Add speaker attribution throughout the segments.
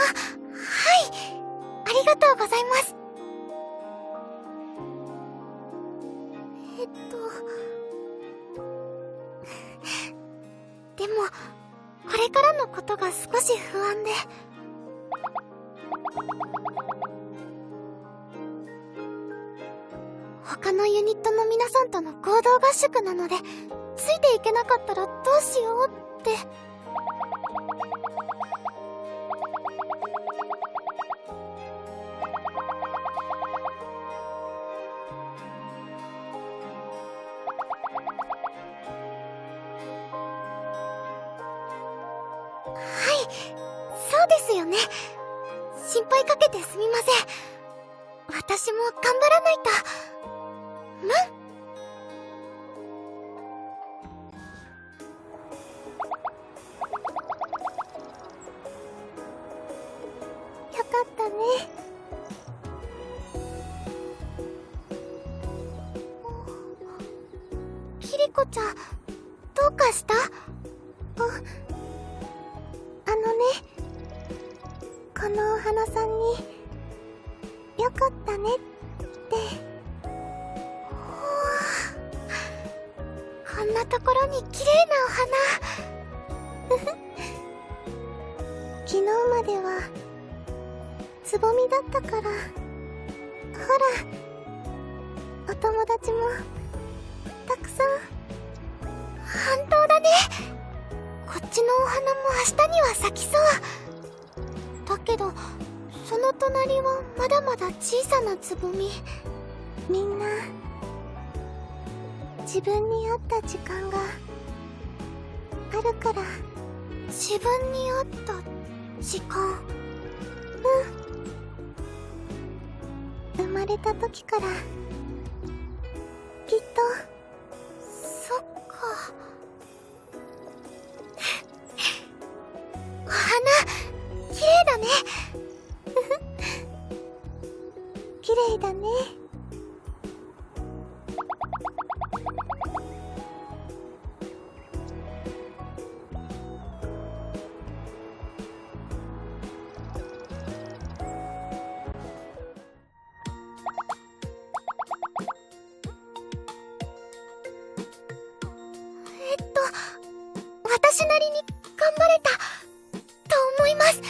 Speaker 1: はい。ありがとうございます。えっと。でもこれからのことが少し不安で。他のユニットの皆さんとの合同合宿なのでついていけなかったらどうしようって。そうですよね。心配かけてすみません。私も頑張らないと。むよかったね。キリコちゃんどうかした？あのねこのお花さんによかったねってこんなところに綺麗なお花。昨日まではつぼみだったからほらお友達もたくさん。本当ちのお花も明日には咲きそう。だけどその隣はまだまだ小さなつぼみ。みんな自分に合った時間があるから自分に合った時間。うん。生まれた時からきっと綺麗だね。綺麗だね。えっと私なりに頑張れた。います。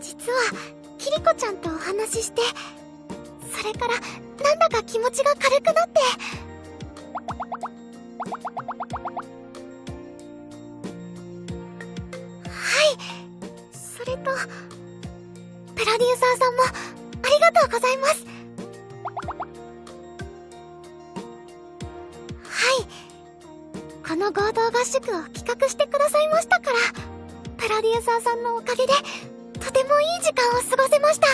Speaker 1: 実はキリコちゃんとお話ししてそれからなんだか気持ちが軽くなって。はい。それとプロデューサーさんもありがとうございます。この合同合宿を企画してくださいましたからプロデューサーさんのおかげでとてもいい時間を過ごせました。